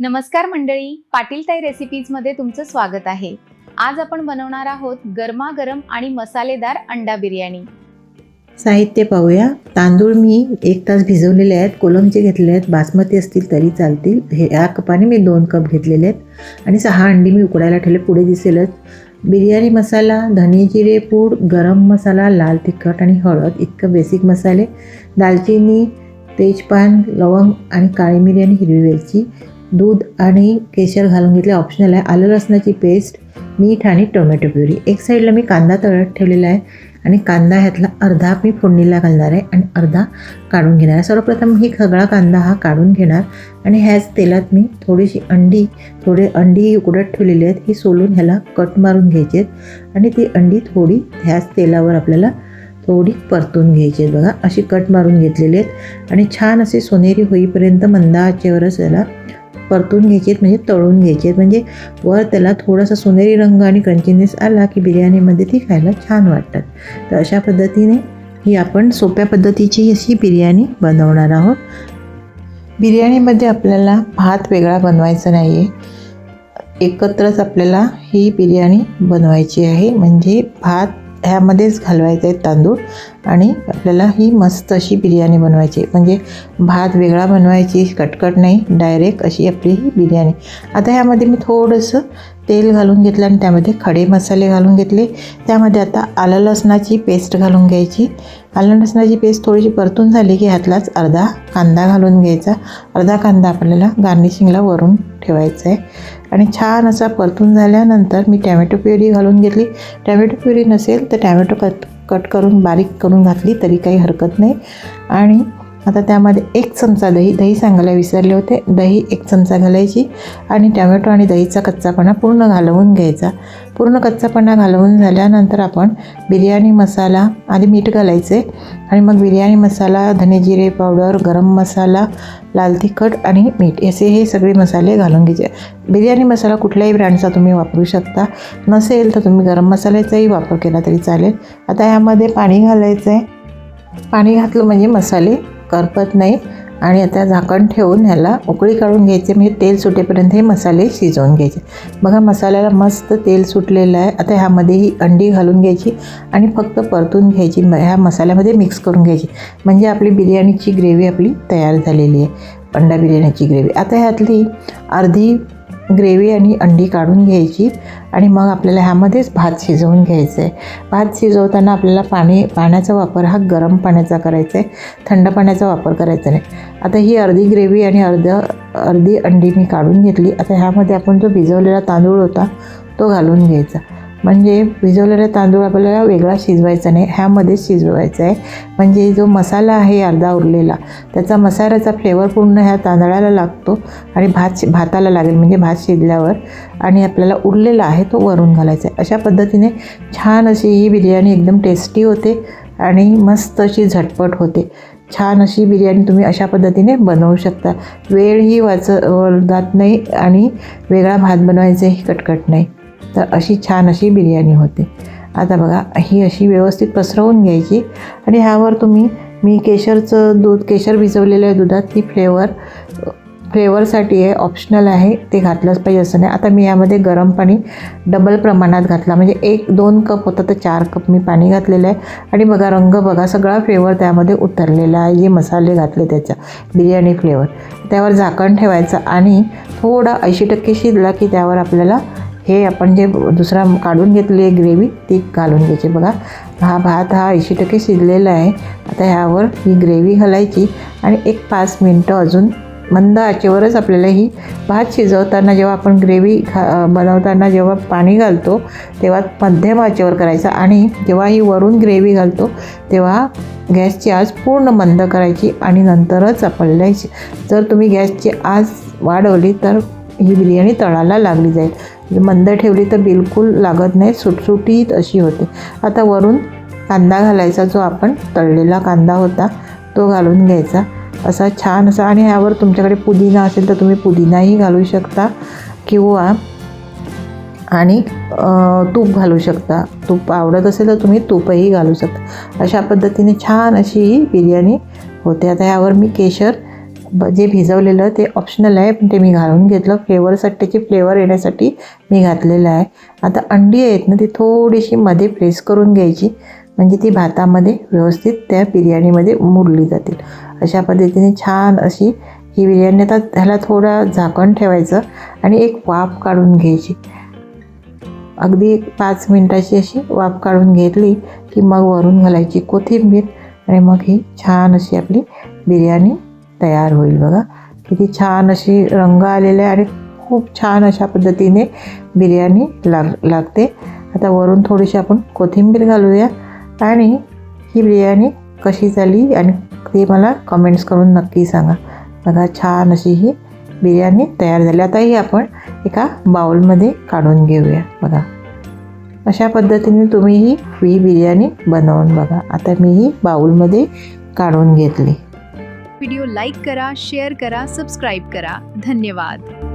नमस्कार मंडळी पाटीलताई रेसिपीजमध्ये तुमचं स्वागत आहे. आज आपण बनवणार आहोत गरमागरम आणि मसालेदार अंडा बिर्याणी. साहित्य पाहूया. तांदूळ मी एक तास भिजवलेले आहेत कोलमचे घेतले आहेत बासमती असतील तरी चालतील. हे या कपाने मी दोन कप घेतलेले आहेत. आणि सहा अंडी मी उकडायला ठेवले पुढे दिसेलच. बिर्याणी मसाला धने जिरे पूड गरम मसाला लाल तिखट आणि हळद इतकं बेसिक मसाले. दालचिनी तेजपान लवंग आणि काळी मिरी आणि हिरवी वेलची. दूध आणि केशर घालून घेतले. ऑप्शनल आहे. आलं लसणाची पेस्ट मीठ आणि टोमॅटो प्युरी. एक साईडला मी कांदा तळत ठेवलेला आहे आणि कांदा ह्यातला अर्धा मी फोडणीला घालणार आहे आणि अर्धा काढून घेणार आहे. सर्वप्रथम ही सगळा कांदा हा काढून घेणार आणि ह्याच तेलात मी थोडीशी अंडी थोडे अंडी उकडत ठेवलेली आहेत. ही सोलून ह्याला कट मारून घ्यायची आहेत आणि ती अंडी थोडी ह्याच तेलावर आपल्याला थोडी परतून घ्यायची आहेत बघा. अशी कट मारून घेतलेली आहेत आणि छान असे सोनेरी होईपर्यंत मंदाचेवरच त्याला परतून घ्यायचे म्हणजे तळून घ्यायचे आहेत म्हणजे वर त्याला थोडासा सोनेरी रंग आणि क्रंचीनेस आला की बिर्याणीमध्ये ती खायला छान वाटतात. तर अशा पद्धतीने ही आपण सोप्या पद्धतीची अशी बिर्याणी बनवणार आहोत. बिर्याणीमध्ये आपल्याला भात वेगळा बनवायचा नाही आहे एकत्रच आपल्याला ही बिर्याणी बनवायची आहे. म्हणजे भात ह्यामध्येच घालवायचा आहेत तांदूळ. आणि आपल्याला ही मस्त अशी बिर्याणी बनवायची. म्हणजे भात वेगळा बनवायची कटकट नाही डायरेक्ट अशी आपली ही बिर्याणी. आता ह्यामध्ये मी थोडंसं तेल घालून घेतलं आणि त्यामध्ये खडे मसाले घालून घेतले. त्यामध्ये आता आलं लसणाची पेस्ट घालून घ्यायची. आलं लसणाची पेस्ट थोडीशी परतून झाली की ह्यातलाच अर्धा कांदा घालून घ्यायचा. अर्धा कांदा आपल्याला गार्निशिंगला वरून ठेवायचा आहे आणि छान असा परतून झाल्यानंतर मी टॅमॅटो प्युरी घालून घेतली. टॅमॅटो प्युरी नसेल तर टॅमॅटो कट कट करून बारीक करून घातली तरी काही हरकत नाही. आणि आता त्यामध्ये एक चमचा दही दही सांगायला विसरले होते. दही एक चमचा घालायची आणि टॅमॅटो आणि दहीचा कच्चापणा पूर्ण घालवून घ्यायचा. पूर्ण कच्चापणा घालवून झाल्यानंतर आपण बिर्याणी मसाला आधी मीठ घालायचे आणि मग बिर्याणी मसाला धने जिरे पावडर गरम मसाला लाल तिखट आणि मीठ असे हे सगळे मसाले घालून घ्यायचे. बिर्याणी मसाला कुठल्याही ब्रँडचा तुम्ही वापरू शकता. नसेल तर तुम्ही गरम मसाल्याचाही वापर केला तरी चालेल. आता यामध्ये पाणी घालायचं आहे पाणी घातलं म्हणजे मसाले करपत नाही. आणि आता झाकण ठेवून ह्याला उकळी काढून घ्यायचे. म्हणजे तेल सुटेपर्यंत हे मसाले शिजवून घ्यायचे. बघा मसाल्याला मस्त तेल सुटलेलं आहे. आता ह्यामध्ये ही अंडी घालून घ्यायची आणि फक्त परतून घ्यायची. ह्या मसाल्यामध्ये मिक्स करून घ्यायची. म्हणजे आपली बिर्याणीची ग्रेव्ही आपली तयार झालेली आहे. अंडा बिर्याणीची ग्रेव्ही. आता ह्यातली अर्धी ग्रेव्ही आणि अंडी काढून घ्यायची. आणि मग आपल्याला ह्यामध्येच भात शिजवून घ्यायचं आहे भात शिजवताना आपल्याला पाणी पाण्याचा वापर हा गरम पाण्याचा करायचा आहे थंड पाण्याचा वापर करायचा नाही. आता ही अर्धी ग्रेव्ही आणि अर्ध अर्धी अंडी मी काढून घेतली. आता ह्यामध्ये आपण जो भिजवलेला तांदूळ होता तो घालून घ्यायचा. म्हणजे भिजवलेला तांदूळ आपल्याला वेगळा शिजवायचा नाही ह्यामध्येच शिजवायचा आहे. म्हणजे जो मसाला आहे अर्धा उरलेला त्याचा मसाल्याचा फ्लेवर पूर्ण ह्या तांदळाला लागतो आणि भात शि- भाताला लागेल म्हणजे भात शिजल्यावर. आणि आपल्याला उरलेला आहे तो वरून घालायचा आहे. अशा पद्धतीने छान अशी ही बिर्याणी एकदम टेस्टी होते आणि मस्त अशी झटपट होते. छान अशी बिर्याणी तुम्ही अशा पद्धतीने बनवू शकता. वेळही वाच जात नाही आणि वेगळा भात बनवायचंही कटकट नाही. तर अशी छान अशी बिर्याणी होते. आता बघा ही अशी व्यवस्थित पसरवून घ्यायची आणि ह्यावर तुम्ही मी केशरचं दूध केशर भिजवलेल्या दुधात ती फ्लेवर फ्लेवरसाठी आहे ऑप्शनल आहे ते घातलंच पाहिजे असं नाही. आता मी यामध्ये गरम पाणी डबल प्रमाणात घातला. म्हणजे एक दोन कप होतं तर चार कप मी पाणी घातलेलं आहे. आणि बघा रंग बघा सगळा फ्लेवर त्यामध्ये उतरलेला आहे. जे मसाले घातले त्याच्या बिर्याणी फ्लेवर त्यावर झाकण ठेवायचं आणि थोडा ऐंशी टक्के शिजला की त्यावर आपल्याला हे आपण जे दुसरा काढून घेतली आहे ग्रेव्ही ती घालून घ्यायची. बघा हा भात हा ऐंशी टक्के शिजलेला आहे. आता ह्यावर ही ग्रेव्ही घालायची आणि एक पाच मिनटं अजून मंद आचेवरच आपल्याला ही भात शिजवताना जेव्हा आपण ग्रेव्ही खा बनवताना जेव्हा पाणी घालतो तेव्हा मध्यम आचेवर करायचं आणि जेव्हा ही वरून ग्रेव्ही घालतो तेव्हा गॅसची आज पूर्ण मंद करायची आणि नंतरच आपल्याला जर तुम्ही गॅसची आज वाढवली तर ही बिर्याणी तळाला लागली जाईल. म्हणजे मंद ठेवली तर बिलकुल लागत नाही सुटसुटीत अशी होते. आता वरून कांदा घालायचा जो आपण तळलेला कांदा होता तो घालून घ्यायचा. असा छान असा आणि ह्यावर तुमच्याकडे पुदिना असेल तर तुम्ही पुदिनाही घालू शकता किंवा आणि तूप घालू शकता. तूप आवडत असेल तर तुम्ही तूपही घालू शकता. अशा पद्धतीने छान अशी ही बिर्याणी होते. आता ह्यावर मी केशर जे भिजवलेलं ते ऑप्शनल आहे पण ते मी घालून घेतलं. फ्लेवरसाठी त्याची फ्लेवर येण्यासाठी मी घातलेलं आहे. आता अंडी आहेत ना ती थोडीशी मध्ये प्रेस करून घ्यायची. म्हणजे ती भातामध्ये व्यवस्थित त्या बिर्याणीमध्ये मुरली जातील. अशा पद्धतीने छान अशी ही बिर्याणी आता ह्याला थोडं झाकण ठेवायचं आणि एक वाफ काढून घ्यायची. अगदी एक पाच मिनटाची अशी वाफ काढून घेतली की मग वरून घालायची कोथिंबीर आणि मग ही छान अशी आपली बिर्याणी तयार होईल बघा. किती छान अशी रंग आलेले आणि खूप छान अशा पद्धतीने बिर्याणी लाग लागते. आता वरून थोडीशी आपण कोथिंबीर घालूया आणि ही बिर्याणी कशी झाली आणि ते मला कमेंट्स करून नक्की सांगा. बघा छान अशी ही बिर्याणी तयार झाली. आता ही आपण एका बाउलमध्ये काढून घेऊया. बघा. अशा पद्धतीने तुम्ही ही ही बिर्याणी बनवून बघा. आता मी ही बाउलमध्ये काढून घेतली. व्हिडिओ लाईक करा शेअर करा सबस्क्राईब करा. धन्यवाद.